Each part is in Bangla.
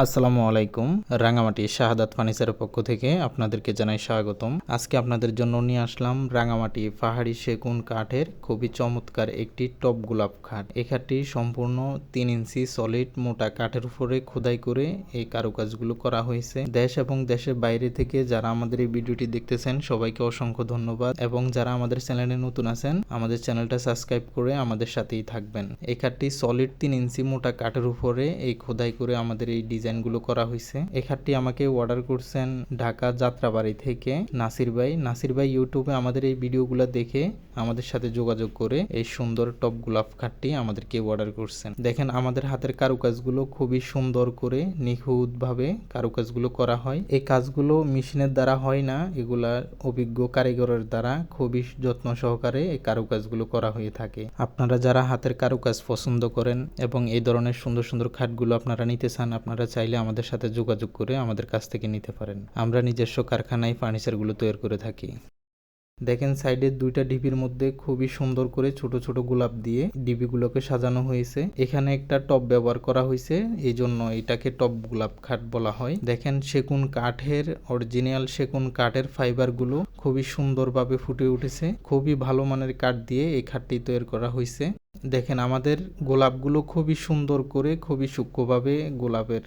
আসসালামু আলাইকুম। রাঙামাটি শাহাদাত ফার্নিচারের পক্ষ থেকে আপনাদেরকে জানাই স্বাগতম। আজকে আপনাদের জন্য নিয়ে আসলাম রাঙামাটি পাহাড়ি সেগুন কাঠের খুবই চমৎকার একটি টপ গোলাপ খাট। এই খাটটি সম্পূর্ণ তিন ইঞ্চি সলিড মোটা কাঠের উপরে খোদাই করে এই কারুকাজগুলো করা হয়েছে। দেশ এবং দেশের বাইরে থেকে যারা আমাদের এই ভিডিওটি দেখতেছেন, সবাইকে অসংখ্য ধন্যবাদ। এবং যারা আমাদের চ্যানেলে নতুন আছেন, আমাদের চ্যানেলটা সাবস্ক্রাইব করে আমাদের সাথেই থাকবেন। এই খাটটি সলিড তিন ইঞ্চি মোটা কাঠের উপরে এই খোদাই করে আমাদের এই ডিজাইনগুলো করা হয়েছে এই খাটটি আমাকে অর্ডার করছেন ঢাকা যাত্রাবাড়ি থেকে নাসির ভাই। নাসির ভাই ইউটিউবে আমাদের এই ভিডিওগুলো দেখে আমাদের সাথে যোগাযোগ করে এই সুন্দর টপ গোলাপ খাটটি আমাদেরকে অর্ডার করছেন। দেখেন, আমাদের হাতের কারুকাজগুলো খুবই সুন্দর করে নিখুঁতভাবে কারুকাজগুলো করা হয়। এই কাজগুলো মেশিনের দ্বারা হয় না, এগুলা অভিজ্ঞ কারিগরের দ্বারা খুবই যত্ন সহকারে এই কারুকাজগুলো করা হয়ে থাকে। আপনারা যারা হাতের কারুকাজ পছন্দ করেন এবং এই ধরনের সুন্দর সুন্দর খাটগুলো আপনারা নিতে চান, আপনারা চাইলে আমাদের সাথে যোগাযোগ করে আমাদের কাছ থেকে নিতে পারেন। আমরা নিজস্ব কারখানায় ফার্নিচারগুলো তৈরি করে থাকি। দেখেন সাইডের দুইটা ডিবির মধ্যে খুবই সুন্দর করে ছোট ছোট গোলাপ দিয়ে ডিবিগুলোকে সাজানো হয়েছে। এখানে একটা টব ব্যবহার করা হয়েছে, এই জন্য এটাকে টপ গোলাপ খাট বলা হয়। দেখেন সেগুন কাঠের, অরিজিনাল সেগুন কাঠের ফাইবারগুলো খুবই সুন্দরভাবে ফুটে উঠেছে। খুবই ভালো মানের কাঠ দিয়ে এই খাটটি তৈরি করা হয়েছে। দেখেন আমাদের গোলাপগুলো খুবই সুন্দর করে খুবই সূক্ষ্মভাবে গোলাপের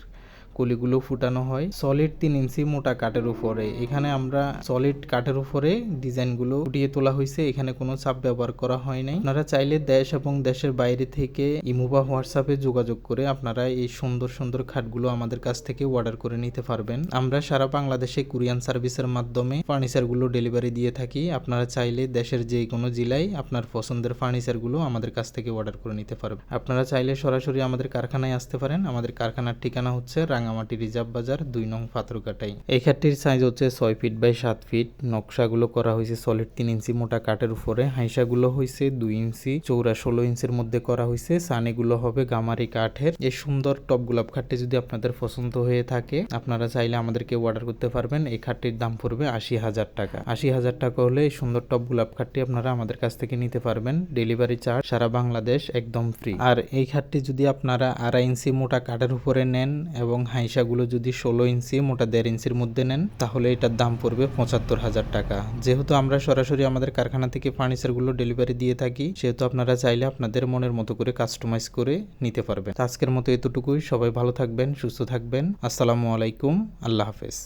কলিগুলো ফুটানো হয়। সলিড তিন ইঞ্চি মোটা কাঠের উপরে। এখানে আমরা সলিড কাঠের উপরে ডিজাইনগুলো ফুটিয়ে তোলা হয়েছে। এখানে কোনো চাপ ব্যবহার করা হয় নাই। আপনারা চাইলে দেশ এবং দেশের বাইরে থেকে ইমো বা হোয়াটসঅ্যাপে যোগাযোগ করে আপনারা এই সুন্দর সুন্দর খাটগুলো আমাদের কাছ থেকে অর্ডার করে নিতে পারবেন। আমরা সারা বাংলাদেশে কুরিয়ান সার্ভিসের মাধ্যমে ফার্নিচারগুলো ডেলিভারি দিয়ে থাকি। আপনারা চাইলে দেশের যে কোনো জেলায় আপনার পছন্দের ফার্নিচারগুলো আমাদের কাছ থেকে অর্ডার করে নিতে পারবেন। আপনারা চাইলে সরাসরি আমাদের কারখানায় আসতে পারেন। আমাদের কারখানার ঠিকানা হচ্ছে রাঙামাটি রিজার্ভ বাজার দুই নং পাথরঘাটাই এই খাটটির সাইজ হচ্ছে ছয় ফিট বাই সাত ফিট নকশাগুলো করা হয়েছে সলিড তিন ইঞ্চি মোটা কাঠের উপরে। হাইসাগুলো হয়েছে দুই ইঞ্চি। চৌড়া ষোলো ইঞ্চির মধ্যে করা হয়েছে। সানিগুলো হবে গামারি কাঠের। এই সুন্দর টপ গোলাপ খাটটি যদি আপনাদের পছন্দ হয়ে থাকে, আপনারা চাইলে আমাদেরকে অর্ডার করতে পারবেন। এই খাটটির দাম পড়বে আশি হাজার টাকা। আশি হাজার টাকা হলে এই সুন্দর টপ গোলাপ খাটটি আপনারা আমাদের কাছ থেকে নিতে পারবেন। ডেলিভারি চার্জ সারা বাংলাদেশ একদম ফ্রি আর এই খাটটি যদি আপনারা আড়াই ইঞ্চি মোটা কাঠের উপরে নেন এবং হাইসাগুলো যদি ষোলো ইঞ্চি, মোটা দেড় ইঞ্চির মধ্যে নেন, তাহলে এটার দাম পড়বে পঁচাত্তর হাজার টাকা। যেহেতু আমরা সরাসরি আমাদের কারখানা থেকে ফার্নিচারগুলো ডেলিভারি দিয়ে থাকি, সেহেতু আপনারা চাইলে আপনাদের মনের মতো করে কাস্টমাইজ করে নিতে পারবেন। আজকের মতো এতটুকুই। সবাই ভালো থাকবেন, সুস্থ থাকবেন। আসসালামু আলাইকুম। আল্লাহ হাফেজ।